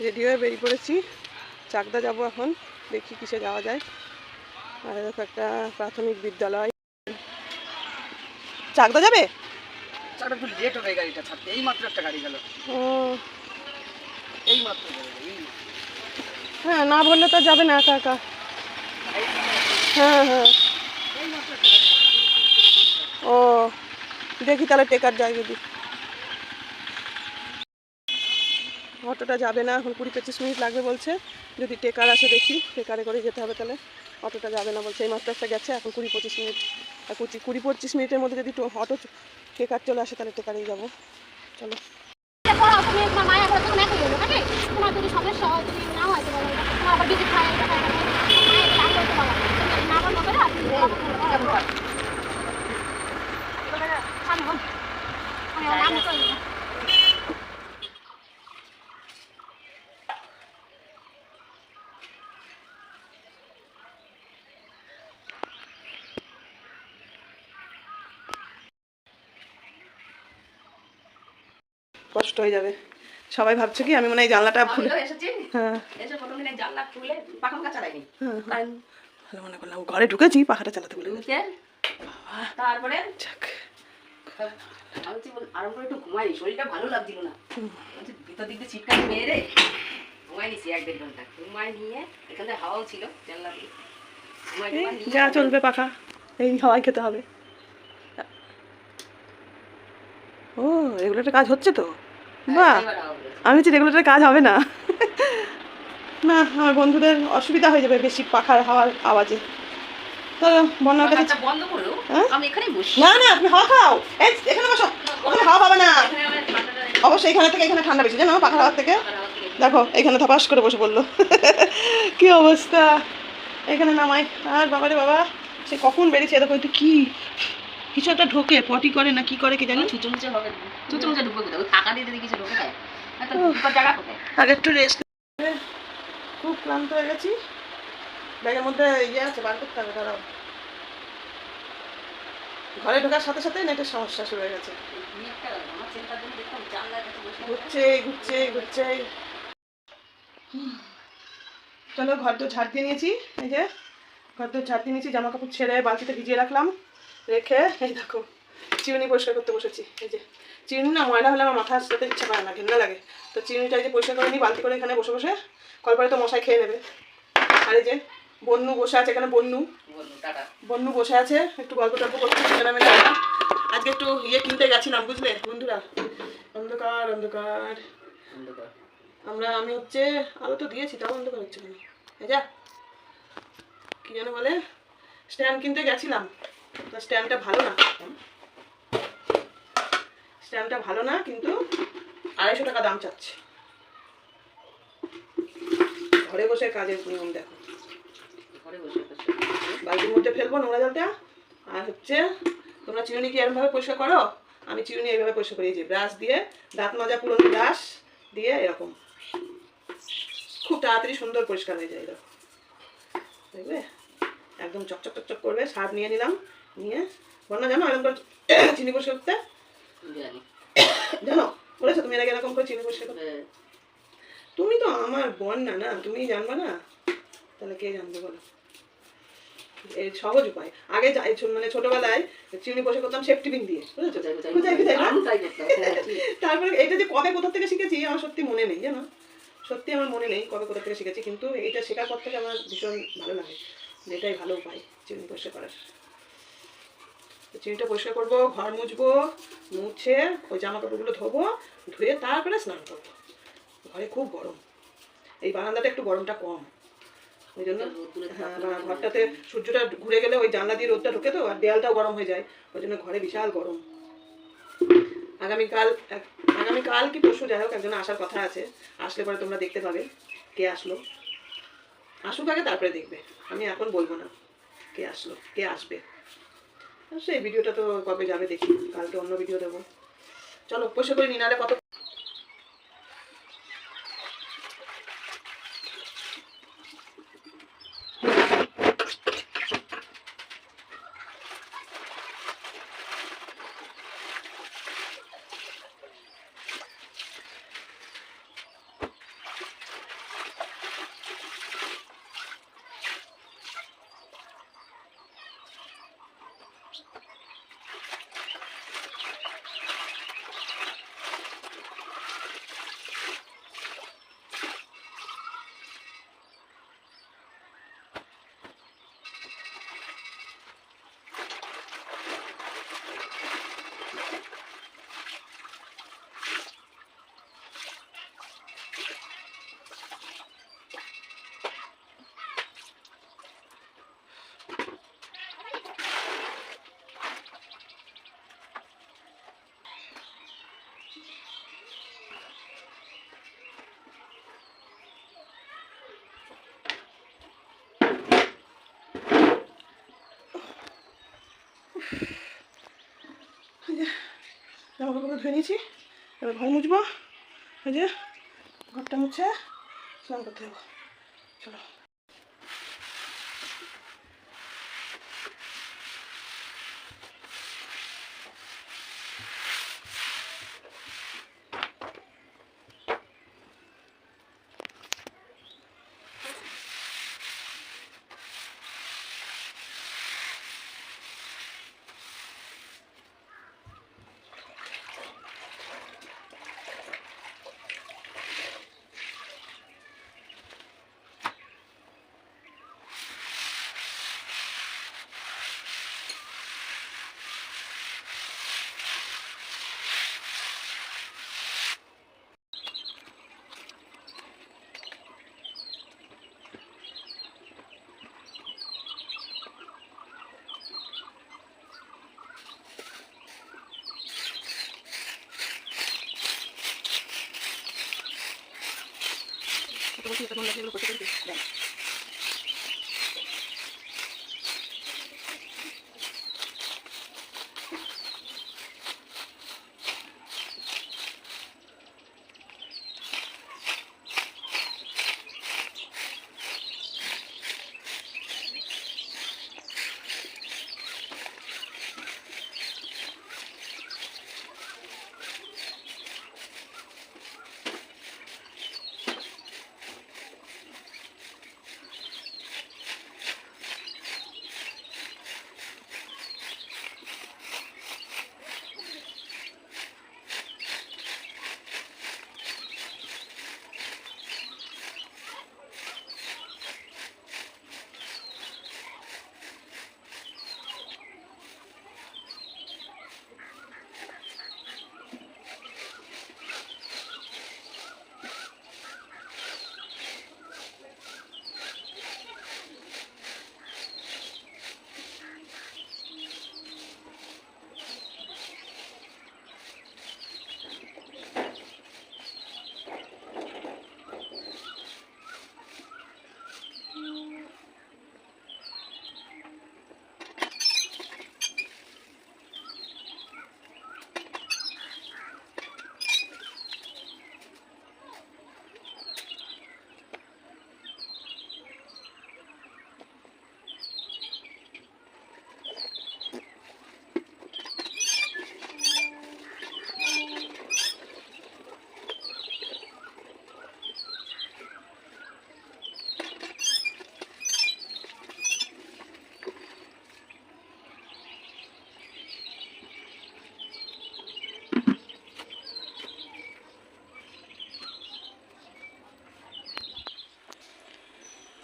Ready হয়ে বেরিয়ে পড়েছি। চাকদা যাব এখন দেখি কিসে যাওয়া যায়। আর দেখো একটা প্রাথমিক বিদ্যালয়। চাকদা যাবে? চারটা একটু লেট হবে গাড়িটা ছাড়তে এই মাত্র একটা গাড়ি গেল। ও। এই মাত্র হ্যাঁ না বললে তো যাবে না একা একা। হ্যাঁ হ্যাঁ। ও দেখি তাহলে টেকার যায় যদি। অটোটা যাবে না এখন কুড়ি পঁচিশ মিনিট লাগবে বলছে যদি টেকার আসে দেখি টেকারে করে যেতে হবে তাহলে অটোটা যাবে না বলছে এই মাত্র একটা গেছে এখন কুড়ি পঁচিশ মিনিট কুচি কুড়ি পঁচিশ মিনিটের মধ্যে যদি অটো টেকার চলে আসে তাহলে টেকারেই যাব চলো পড়াও তুমি তোমার মায়া করে তখন একই হলো নাকি তোমার যদি সমস্যা হয় যদি না হয় তোমার তোমার আবার বিদ্যুৎ খায় এটা খায় মায়ের কাজ করতে পারো তুমি না বলব করে আপনি কেমন কর সামনে বল আমি কষ্ট হয়ে যাবে। সবাই ভাবছে কি আমি মনে হয় জানলাটা খুলে হ্যাঁ। হ্যাঁ ভালো মনে করলাম ঘরে ঢুকেছি পাখাটা চালাতে বলে তারপরে যাক। আমি বলছি আরাম করে একটু ঘুমাই শরীরটা ভালো লাগছিল না। ভিতর দিক দিয়ে ছিটকানি মেরে ঘুমাই নিছি এক দেড় ঘণ্টা। ঘুমাই নিয়ে এখানে হাওয়াও ছিল জানলা যা চলবে পাখা এই হাওয়াই খেতে হবে। ও রেগুলেটর কাজ হচ্ছে তো? বেরোচ্ছে। আমি হচ্ছে রেগুলেটর কাজ হবে না। না আমার বন্ধুদের অসুবিধা হয়ে যাবে বেশি পাখার হাওয়ার আওয়াজে। চলো বন্যার কাছে বন্ধ করো। হ্যাঁ? আমি এখানেই বসি না না তুমি হাওয়া খাও। এখানে বসো। ওখানে হাওয়া পাবে না। এখানে অবশ্যই এখানে থেকে এখানে ঠান্ডা বেশি জানো পাখার হাওয়ার হাওয়া থেকে? দেখো এখানে ধপাস করে বসে পড়ল। কি অবস্থা? এখানে নামাই। আর বাবারে বাবা সে কখন বেরিয়েছে? দেখো একটু কি? কিছু একটা ঢোকে পটি করে না কি করে কি জানি? চুচুমুচে হবে চুচুমুচে ঢুকবে কোথায়? ওই ফাঁকা দিয়ে যদি কিছু ঢুকে কোথায় আর একটু রেস্ট খুব ক্লান্ত হয়ে গেছি। ব্যাগের মধ্যে ইয়ে আছে বার করতে হবে দাঁড়াও। ঘরে ঢোকার সাথে সাথে নেটের সমস্যা শুরু হয়ে গেছে? ঘুরছে ঘুরছে ঘুরছে। চলো ঘর তো ঝাড় দিয়ে নিয়েছি এই যে। ঘর তো ঝাড় দিয়ে নিয়েছি জামা কাপড় ছেড়ে বালতিতে ভিজিয়ে রাখলাম। রেখে এই দেখো চিউনি পরিষ্কার করতে বসেছি। এই যে চিউনি না ময়লা হলে আমার মাথা আসতে ইচ্ছা করে না ঘেন্না লাগে। তো চিউনিটা এই যে পরিষ্কার করে নিই বালতি করে এখানে বসে বসে কলপারে তো মশাই খেয়ে নেবে। আর এই যে বন্যু বসে আছে এখানে বন্যু বন্যু বসে আছে একটু গল্প টল্প করতে আজকে একটু ইয়ে কিনতে গেছিলাম বুঝলে বন্ধুরা? অন্ধকার অন্ধকার। আমরা আমি হচ্ছে আলো তো দিয়েছি তাও অন্ধকার হচ্ছে যা কি যেন বলে স্ট্যান্ড কিনতে গেছিলাম। তা স্ট্যান্ডটা ভালো না। স্ট্যান্ডটা ভালো না কিন্তু আড়াইশো টাকা দাম চাচ্ছে। ঘরে বসে কাজের নিয়ম দেখো। ঘরে বসে বালতির মধ্যে ফেলব নোংরা জলটা আর হচ্ছে তোমরা চিরুনি কি এরমভাবে পরিষ্কার করো? আমি চিরুনি এইভাবে পরিষ্কার করি এই ব্রাশ দিয়ে দাঁত মাজা পুরনো ব্রাশ দিয়ে এরকম। খুব তাড়াতাড়ি সুন্দর পরিষ্কার হয়ে যায় এরকম দেখবে? একদম চকচক চকচক করবে সার নিয়ে নিলাম। নিয়ে বন্যা জানো এরকম করে চিনি পরিষ্কার করতে? জানো। বলেছ তুমি এর আগে এরকম করে চিনি পরিষ্কার করতে? হ্যাঁ, তুমি তো আমার বন্যা না তুমি জানবা না? তাহলে কে জানবে বলো? এই সহজ উপায়। আগে যাই মানে ছোটবেলায় চিনি বসে করতাম সেফটি পিন দিয়ে বুঝেছ? হ্যাঁ। তারপরে এটা যে কবে কোথা থেকে শিখেছি আমার সত্যি মনে নেই জানো? সত্যি আমার মনে নেই কবে কোথা থেকে শিখেছি কিন্তু এটা শেখার পর থেকে আমার ভীষণ ভালো লাগে এটাই ভালো উপায় চিনি পরিষ্কার করার। চিনিটা পরিষ্কার করব, ঘর মুছবো, মুছে ওই জামা কাপড়গুলো ধোবো, ধুয়ে তারপরে স্নান করব। ঘরে খুব গরম। এই বারান্দাটা একটু গরমটা কম। ওই জন্য হ্যাঁ ঘরটাতে সূর্যটা ঘুরে গেলে ওই জানলা দিয়ে রোদটা ঢুকে তো, আর দেয়ালটাও গরম হয়ে যায়। ওই জন্য ঘরে বিশাল গরম। আগামীকাল আগামীকাল কি পরশু, যাই হোক একজন আসার কথা আছে। আসলে পরে তোমরা দেখতে পাবে কে আসলো। আসুক আগে, তারপরে দেখবে। আমি এখন বলব না কে আসলো, কে আসবে। সেই ভিডিওটা তো কবে যাবে দেখি, কালকে অন্য ভিডিও দেবো। চলো পয়সা করে নিনারে কত জামা কাপড় ধুয়ে নিয়েছি, এবার ঘর মুছবো। ওই যে, ঘরটা মুছে স্নান করতে যাব। চলো তোমার কি তখন এগুলো করতে করতে দেন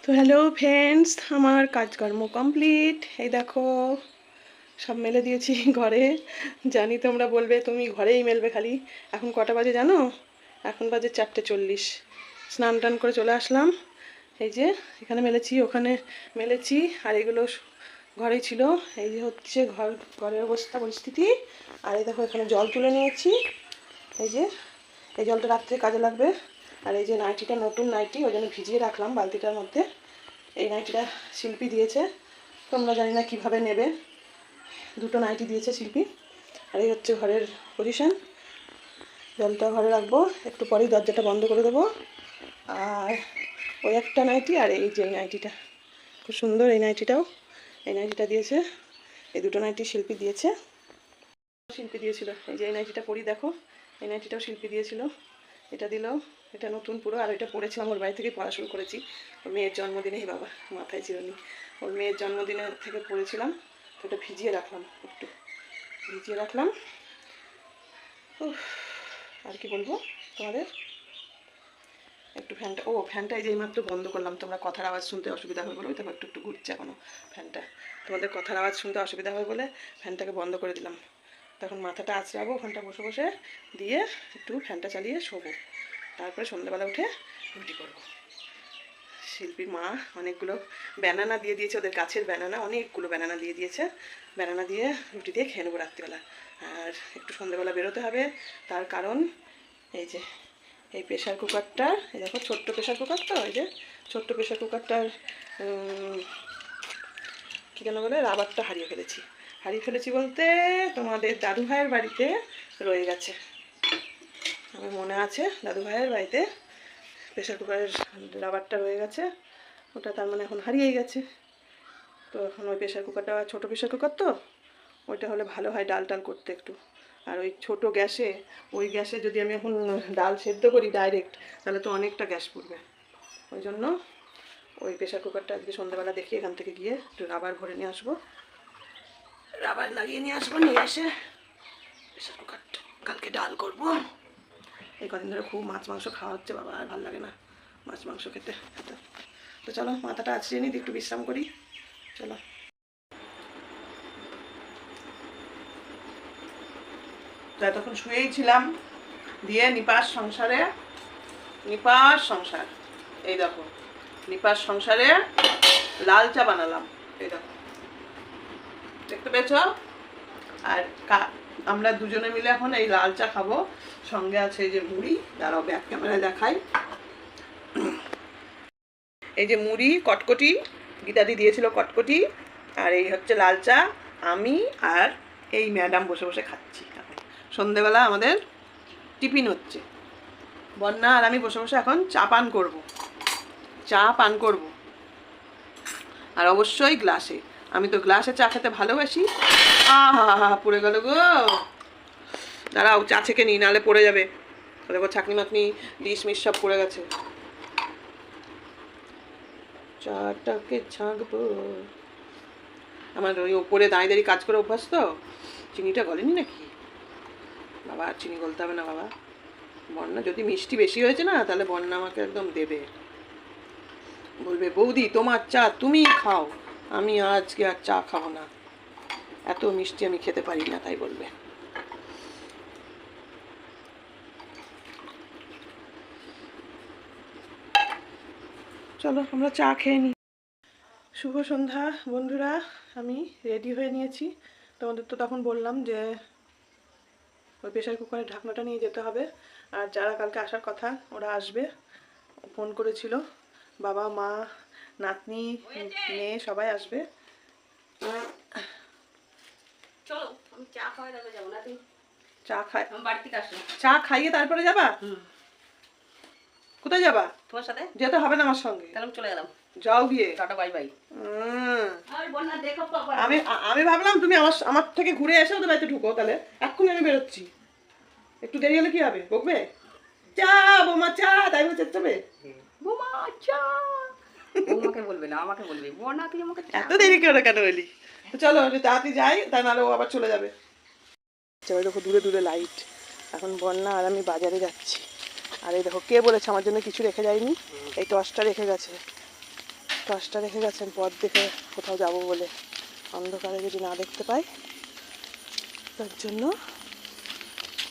তো হ্যালো ফ্রেন্ডস আমার কাজকর্ম কমপ্লিট এই দেখো, সব মেলে দিয়েছি ঘরে। জানি তোমরা বলবে, তুমি ঘরেই মেলবে খালি। এখন কটা বাজে জানো? এখন বাজে চারটে চল্লিশ। স্নান টান করে চলে আসলাম। এই যে, এখানে মেলেছি, ওখানে মেলেছি। আর এগুলো ঘরেই ছিল। এই যে হচ্ছে ঘর ঘরের অবস্থা, পরিস্থিতি। আর এই দেখো, এখানে জল তুলে নিয়েছি। এই যে, এই জলটা রাত্রে কাজে লাগবে। আর এই যে নাইটিটা নতুন নাইটি, ওই জন্য ভিজিয়ে রাখলাম বালতিটার মধ্যে। এই নাইটিটা শিল্পী দিয়েছে। তোমরা জানি না কীভাবে নেবে। দুটো নাইটি দিয়েছে শিল্পী। আর এই হচ্ছে ঘরের পজিশন জলটা ঘরে রাখব। একটু পরেই দরজাটা বন্ধ করে দেবো। আর ওই একটা নাইটি আর এই যে এই নাইটিটা। খুব সুন্দর এই নাইটিটাও। এই নাইটিটা দিয়েছে। এই দুটো নাইটি শিল্পী দিয়েছে। শিল্পী দিয়েছিল। এই যে এই নাইটিটা পরি, দেখো। এই নাইটিটাও শিল্পী দিয়েছিল। এটা দিল। এটা নতুন পুরো, আর এটা পড়েছিলাম, ওর বাড়ি থেকে পড়া শুরু করেছি। ওর মেয়ের জন্মদিনে, হে বাবা, মাথায় চিরনি ওর মেয়ের জন্মদিনে থেকে পড়েছিলাম ওটা ভিজিয়ে রাখলাম, একটু ভিজিয়ে রাখলাম। আর কি বলব তোমাদের? একটু ফ্যানটা, ও, ফ্যানটা এই যে এইমাত্র বন্ধ করলাম, তোমরা কথার আওয়াজ শুনতে অসুবিধা হবে বলে, ওই একটু একটু ঘুরছে এখনও ফ্যানটা। তোমাদের কথার আওয়াজ শুনতে অসুবিধা হবে বলে ফ্যানটাকে বন্ধ করে দিলাম। তখন মাথাটা আঁচড়াবো ওখানটা বসে বসে দিয়ে একটু ফ্যানটা চালিয়ে শোবো। তারপরে সন্ধ্যেবেলা উঠে রুটি করব। শিল্পীর মা অনেকগুলো ব্যানানা দিয়ে দিয়েছে, ওদের গাছের ব্যানানা অনেকগুলো ব্যানানা দিয়ে দিয়েছে। ব্যানানা দিয়ে রুটি দিয়ে খেয়ে নেব রাত্রিবেলা। আর একটু সন্ধ্যেবেলা বেরোতে হবে, তার কারণ এই যে, এই প্রেশার কুকারটা এই দেখো ছোট্ট প্রেশার কুকার তো, এই যে ছোট্ট প্রেশার কুকারটার কী যেন বলে রাবারটা হারিয়ে ফেলেছি। হারিয়ে ফেলেছি বলতে তোমাদের দাদু ভাইয়ের বাড়িতে রয়ে গেছে। আমার মনে আছে দাদু ভাইয়ের বাড়িতে প্রেশার কুকারের রাবারটা রয়ে গেছে, ওটা তার মানে এখন হারিয়েই গেছে। তো এখন ওই প্রেশার কুকারটা ছোটো প্রেশার কুকার তো, ওইটা হলে ভালো হয় ডাল টাল করতে একটু। আর ওই ছোট গ্যাসে, ওই গ্যাসে যদি আমি এখন ডাল সেদ্ধ করি ডাইরেক্ট তাহলে তো অনেকটা গ্যাস পড়বে। ওই জন্য ওই প্রেশার কুকারটা আজকে সন্ধ্যাবেলা দেখি, এখান থেকে গিয়ে একটু রাবার ভরে নিয়ে আসব। রাবার লাগিয়ে নিয়ে আসব, নিয়ে এসে প্রেশার কুকারটা কালকে ডাল করব। এই কদিন ধরে খুব মাছ, মাংস খাওয়া হচ্ছে, বাবা, আর ভালো লাগে না মাছ, মাংস খেতে। তো তো চলো, মাথাটা আছড়িয়ে নিই, একটু বিশ্রাম করি। চলো। এতক্ষণ শুয়েই ছিলাম, দিয়ে নিপাস সংসারে নিপাস সংসার। এই দেখো নিপাস সংসারে লাল চা বানালাম, এই দেখো। দেখতে পেয়েছ? আর কা- আমরা দুজনে মিলে এখন এই লাল চা খাব। সঙ্গে আছে যে মুড়ি, দাঁড়াও ব্যাক ক্যামেরায় দেখাই। এই যে মুড়ি, কটকটি, গীতাদি দিয়েছিল কটকটি, আর এই হচ্ছে লাল চা। আমি আর এই ম্যাডাম বসে বসে খাচ্ছি সন্ধেবেলা আমাদের টিফিন হচ্ছে। বন্যা আর আমি বসে বসে এখন চা পান করব। চা পান করব। আর অবশ্যই গ্লাসে। আমি তো গ্লাসে চা খেতে ভালোবাসি। আহা পড়ে গেল গো। দাঁড়াও, চা থেকে নিই নাহলে পড়ে যাবে। দেখো ছাকনি মাকনি ডিশ মিশ সব পড়ে গেছে। চাটাকে ছাঁকবো। আমার ওই ওপরে দাঁড়িয়ে দাঁড়িয়ে কাজ করে অভ্যাস তো। চিনিটা গলেনি নাকি? বাবা, চিনি গলতে হবে না বাবা। বন্যা যদি মিষ্টি বেশি হয়েছে না, তাহলে বন্যা আমাকে একদম দেবে। বলবে, বৌদি, তোমার চা তুমি খাও। আমি আজকে আর চা খাব না। এত মিষ্টি আমি খেতে পারি না, তাই বলবে। চলো, আমরা চা খেয়ে নিই শুভ সন্ধ্যা, বন্ধুরা, আমি রেডি হয়ে নিয়েছি। তোমাদের তো তখন বললাম যে, ওই প্রেশার কুকারের ঢাকনাটা নিয়ে যেতে হবে। আর যারা কালকে আসার কথা, ওরা আসবে। ফোন করেছিল। বাবা, মা নাতনি মেয়ে সবাই আসবে। আমি চা যাব। খাই চা খাইয়ে তারপরে যাবা? কোথায় যাবা? তোমার সাথে? যেতে হবে না আমার সঙ্গে। তাহলে আমি চলে গেলাম। যাও গিয়ে। টাটা বাই বাই আমি আমি ভাবলাম তুমি আমার আমার থেকে ঘুরে এসে ওদের বাড়িতে ঢুকো তাহলে এক্ষুনি আমি বেরোচ্ছি। একটু দেরি হলে কি হবে? বকবে? চা বোমা চা তাই বলে চেঁচাবে? বোমা চা। বৌমাকে বলবে না আমাকে বলবে। বন্যা তুই আমাকে এত দেরি করে কেন এলি? চলো তাড়াতাড়ি যাই তাই নাহলে ও আবার চলে যাবে। এবার দেখো দূরে দূরে লাইট এখন বন্যা আর আমি বাজারে যাচ্ছি। আর এই দেখো কে বলেছে আমার জন্য কিছু রেখে যায়নি? এই টর্চটা রেখে গেছে। টর্চটা রেখে গেছেন পথ দেখে কোথাও যাব বলে। অন্ধকারে যদি না দেখতে পাই তার জন্য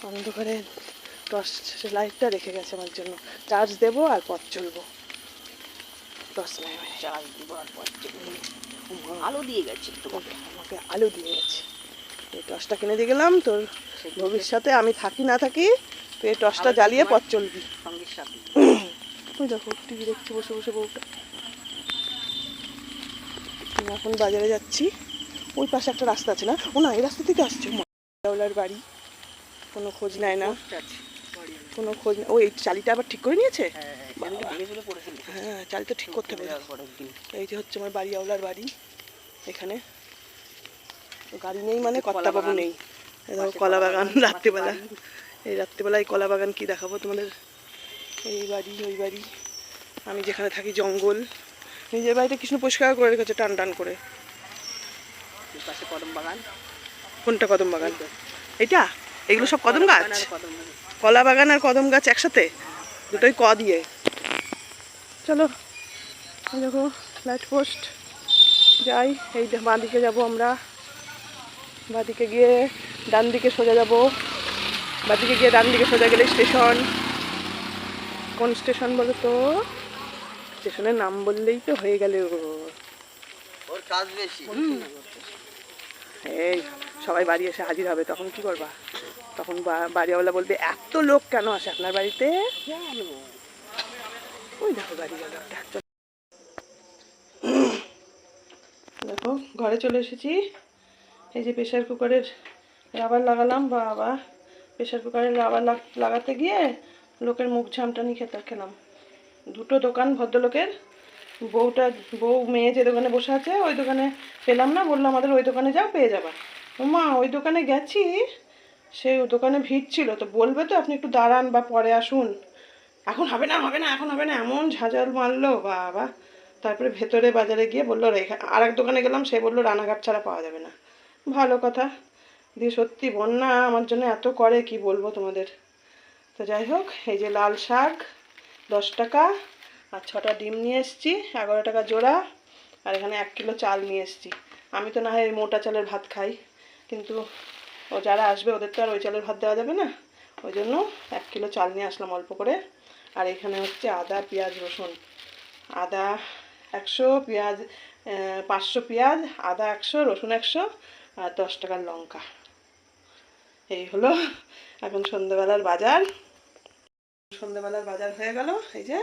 অন্ধকারে টর্চ লাইটটা রেখে গেছে আমার জন্য। চার্জ দেবো আর পথ চলবো। পর আলো দিয়ে গেছে তোমাকে আমাকে আলু দিয়ে গেছে। এই টর্চটা কিনে দিয়ে গেলাম তোর ভবিষ্যতে আমি থাকি না থাকি তুই এই টর্চটা জ্বালিয়ে পথ চলবি। ওই দেখো টিভি দেখছি বসে বসে বউটা। এখন বাজারে যাচ্ছি। ওই পাশে একটা রাস্তা আছে না? ও না এই রাস্তা থেকে আসছে। বাড়ি। কোনো খোঁজ নেয় না। কোনো খোঁজ নেই। ও এই চালিটা আবার ঠিক করে নিয়েছে? হ্যাঁ পড়েছিলি হ্যাঁ চালিটা ঠিক করতে হবে। এই যে হচ্ছে আমার বাড়ি আওলার বাড়ি এখানে। গাড়ি নেই মানে কর্তা বাবু নেই। এই কলা বাগান রাত্রিবেলা। এই রাত্রিবেলায় কলা বাগান কি দেখাবো তোমাদের? এই বাড়ি ওই বাড়ি। আমি যেখানে থাকি জঙ্গল। নিজের বাড়িতে কৃষ্ণ পরিষ্কার করে রেখেছে টান টান করে। পাশে কদম বাগান। কোনটা কদম বাগান? এটা এগুলো সব কদম গাছ। কলা বাগান আর কদম গাছ একসাথে? দুটোই ক দিয়ে চলো এই দেখো লাইট পোস্ট যাই এই বাঁ দিকে যাব আমরা। বাঁ দিকে গিয়ে ডান দিকে সোজা যাব। বাঁ দিকে গিয়ে ডান দিকে সোজা গেলে স্টেশন কোন স্টেশন বলো তো স্টেশনের নাম বললেই তো হয়ে গেল। ওর কাজ বেশি। এই সবাই বাড়ি এসে হাজির হবে তখন কি করবা? তখন বাড়িওয়ালা বলবে এত লোক কেন আসে আপনার বাড়িতে? ওই দেখো বাড়িওয়ালা দেখো ঘরে চলে এসেছি। এই যে প্রেশার কুকারের রাবার লাগালাম বাবা। প্রেশার কুকারের রাবার লাগাতে গিয়ে লোকের মুখ ঝামটানি খেতে খেলাম। দুটো দোকান ভদ্রলোকের। বউটা বউ মেয়ে যে দোকানে বসে আছে ওই দোকানে পেলাম না বলল আমাদের ওই দোকানে যাও পেয়ে যাবা। মা ওই দোকানে গেছি? সেই দোকানে ভিড় ছিল, তো বলবে তো আপনি একটু দাঁড়ান বা পরে আসুন। এখন হবে না হবে না, এখন হবে না, এমন ঝাঁঝাল মারলো, বাবা। তারপরে ভেতরে বাজারে গিয়ে বলল আর এক দোকানে গেলাম, সে বলল রানাঘাট ছাড়া পাওয়া যাবে না। ভালো কথা। দিয়ে সত্যি বন্যা আমার জন্য এত করে, কি বলব তোমাদের? তো যাই হোক, এই যে লাল শাক, দশ টাকা আর ছটা ডিম নিয়ে এসেছি, এগারো টাকা জোড়া, আর এখানে এক কিলো চাল নিয়ে এসেছি। আমি তো না হয় মোটা চালের ভাত খাই, কিন্তু ও যারা আসবে, ওদের তো আর ওই চালের ভাত দেওয়া যাবে না। ওই জন্য এক কিলো চাল নিয়ে আসলাম অল্প করে। আর এখানে হচ্ছে আদা, পেঁয়াজ, রসুন। আদা একশো, পেঁয়াজ পাঁচশো পেঁয়াজ, আদা একশো, রসুন একশো আর দশ টাকার লঙ্কা। এই হলো এখন সন্ধ্যেবেলার বাজার। সন্ধ্যেবেলার বাজার হয়ে গেল। এই যে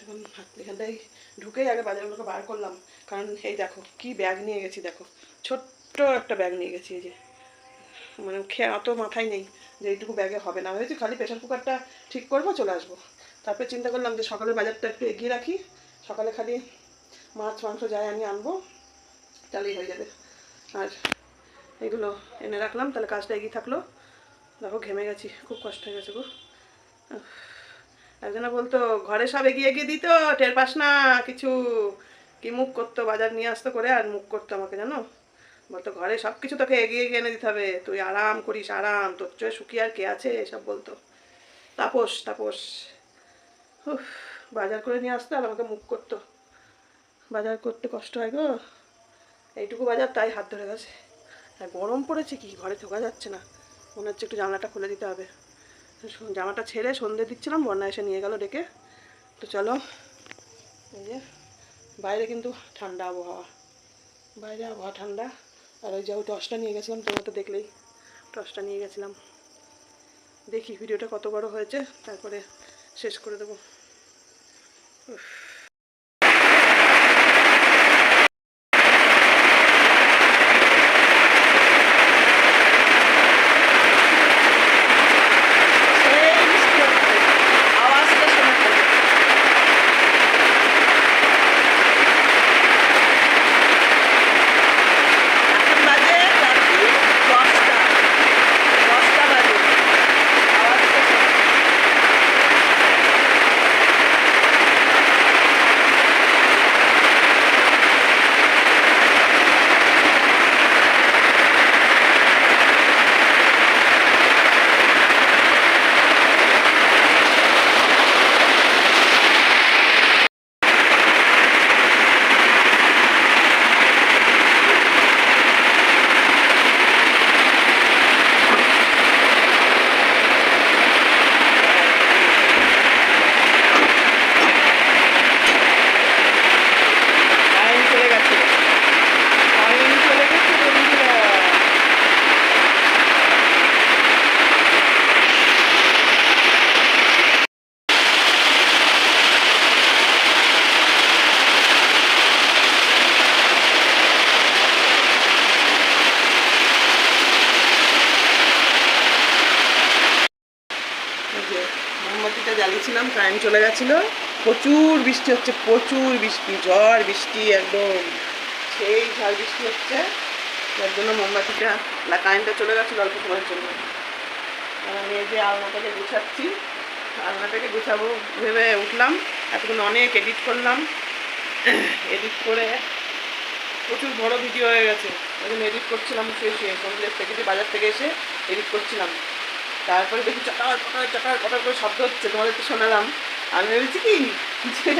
এখন এখানটায় ঢুকেই আগে বাজারগুলোকে বার করলাম। কারণ এই দেখো কি ব্যাগ নিয়ে গেছি, দেখো। ছোট্ট একটা ব্যাগ নিয়ে গেছি, এই যে। মানে খেয়ে অত মাথায় নেই যে এইটুকু ব্যাগে হবে না। হয়েছে খালি প্রেশার কুকারটা ঠিক করব, চলে আসব। তারপরে চিন্তা করলাম যে সকালের বাজারটা একটু এগিয়ে রাখি। সকালে খালি মাছ, মাংস যাই আমি আনব, তাহলেই হয়ে যাবে। আর এগুলো এনে রাখলাম, তাহলে কাজটা এগিয়ে থাকল। দেখো ঘেমে গেছি, খুব কষ্ট হয়ে গেছে গো। একজনে বলতো, ঘরে সব এগিয়ে এগিয়ে দিত, টের পাস না কিছু। কি মুখ করতো বাজার নিয়ে আসতো করে, আর মুখ করতো আমাকে, জানো? বলতো, ঘরে সব কিছু তোকে এগিয়ে এগিয়ে এনে দিতে হবে। তুই আরাম করিস, আরাম। তোর চয়ে সুখী আর কে আছে? এসব বলতো। তাপস তাপস। বাজার করে নিয়ে আসতো আর আমাকে মুখ করতো। বাজার করতে কষ্ট হয় গো। এইটুকু বাজার তাই হাত ধরে গেছে। আর গরম পড়েছে কি? ঘরে ঢোকা যাচ্ছে না। মনে হচ্ছে একটু জানলাটা খুলে দিতে হবে। জামাটা ছেড়ে সন্ধে দিচ্ছিলাম বন্যা এসে নিয়ে গেল ডেকে। তো চলো, এই যে, বাইরে কিন্তু ঠান্ডা আবহাওয়া। বাইরে আবহাওয়া ঠান্ডা। আর ওই যে ওই টসটা নিয়ে গেছিলাম তোমরা তো দেখলেই টসটা নিয়ে গেছিলাম দেখি, ভিডিওটা কত বড় হয়েছে, তারপরে শেষ করে দেবো উফ। সেই বৃষ্টি হচ্ছে। আওয়াজটা শোনা যাবে। এখন বাজে রাত্রি দশটা দশটা বাজে আওয়াজটা শোনা লাইন চলে গেছে লাইন চলে গেছে বন্ধুরা এই যে মোমবাতিটা জ্বালিয়েছিলাম কারেন্ট চলে গেছিল। প্রচুর বৃষ্টি হচ্ছে, প্রচুর বৃষ্টি, ঝড় বৃষ্টি একদম। সেই ঝড় বৃষ্টি হচ্ছে। যার জন্য মোমবাতিটা, না কারেন্টটা চলে গেছিল অল্প সময়ের জন্য। আমি এই যে আলনাটাকে গুছাচ্ছি, আলনাটাকে গুছাবো ভেবে উঠলাম। এতক্ষণ অনেক এডিট করলাম। এডিট করে প্রচুর বড় ভিডিও হয়ে গেছে। ওই জন্য এডিট করছিলাম শুয়ে শুয়ে কমপ্লেক্স থেকে বাজার থেকে এসে এডিট করছিলাম। তারপরে দেখি চটার চটার চটার চটার করে শব্দ হচ্ছে। তোমাদের তো শোনালাম। আমি ভেবেছি কি, যে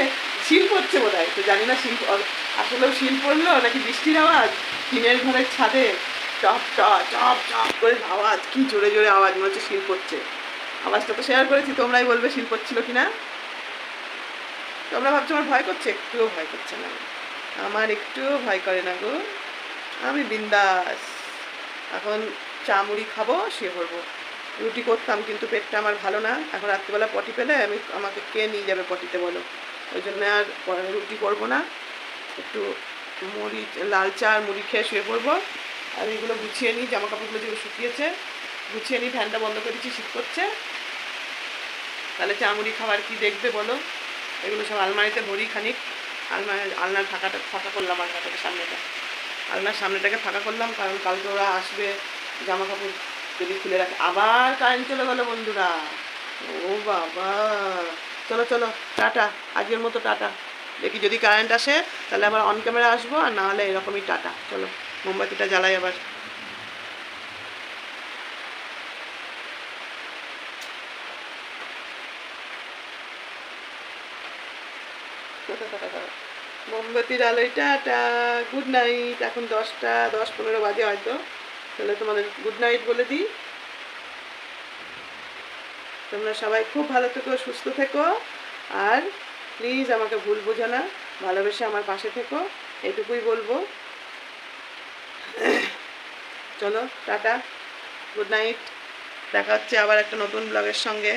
শিল পড়ছে বোধ হয় তো জানি না শিল আসলেও শিল পড়ল নাকি বৃষ্টির আওয়াজ? টিনের ঘরের ছাদে চপ চপ চপ করে আওয়াজ, কি জোরে জোরে আওয়াজ, মনে হচ্ছে শিল পড়ছে আওয়াজটা তো শেয়ার করেছি, তোমরাই বলবে শিল পড়ছিল কি না তোমরা ভাবছ আমার ভয় করছে? একটুও ভয় করছে না। আমার একটুও ভয় করে না গো। আমি বিন্দাস। এখন চা মুড়ি খাব, শুয়ে পড়ব। রুটি করতাম, কিন্তু পেটটা আমার ভালো না। এখন রাত্রিবেলা পটি পেলে আমি আমাকে কে নিয়ে যাবে পটিতে বলো? ওই জন্য আর রুটি করব না। একটু মুড়ি লাল চা আর মুড়ি খেয়ে শুয়ে পড়ব। আর এগুলো গুছিয়ে নিই জামা কাপড়গুলো যেগুলো শুকিয়েছে, গুছিয়ে নিই, ফ্যানটা বন্ধ করে দিচ্ছি, শীত করছে। তাহলে চামড়ি খাবার কি দেখবে বলো? এগুলো সব আলমারিতে ভরি খানিক। আলমারি আলনার ফাঁকাটা, ফাঁকা করলাম আলনাটাকে সামনেটা। আলনার সামনেটাকে ফাঁকা করলাম, কারণ কালকে ওরা আসবে জামা কাপড় যদি খুলে রাখে। আবার কারেন্ট চলে গেলো বন্ধুরা। ও বাবা। চলো চলো, টাটা। আজকের মতো টাটা। দেখি যদি কারেন্ট আসে, তাহলে আবার অন ক্যামেরা আসব, আর না হলে এরকমই টাটা। চলো, মোমবাতিটা জ্বালাই আবার। মোমবাতির আলোয় টাটা। গুড নাইট এখন দশটা, দশ পনেরো বাজে হয়তো। তাহলে তোমাদের গুড নাইট বলে দিই। তোমরা সবাই খুব ভালো থেকো, সুস্থ থেকো। আর প্লিজ আমাকে ভুল বোঝো না, ভালোবেসে আমার পাশে থেকো, এটুকুই বলব। চলো, টাটা গুড নাইট দেখা হচ্ছে আবার একটা নতুন ব্লগের সঙ্গে।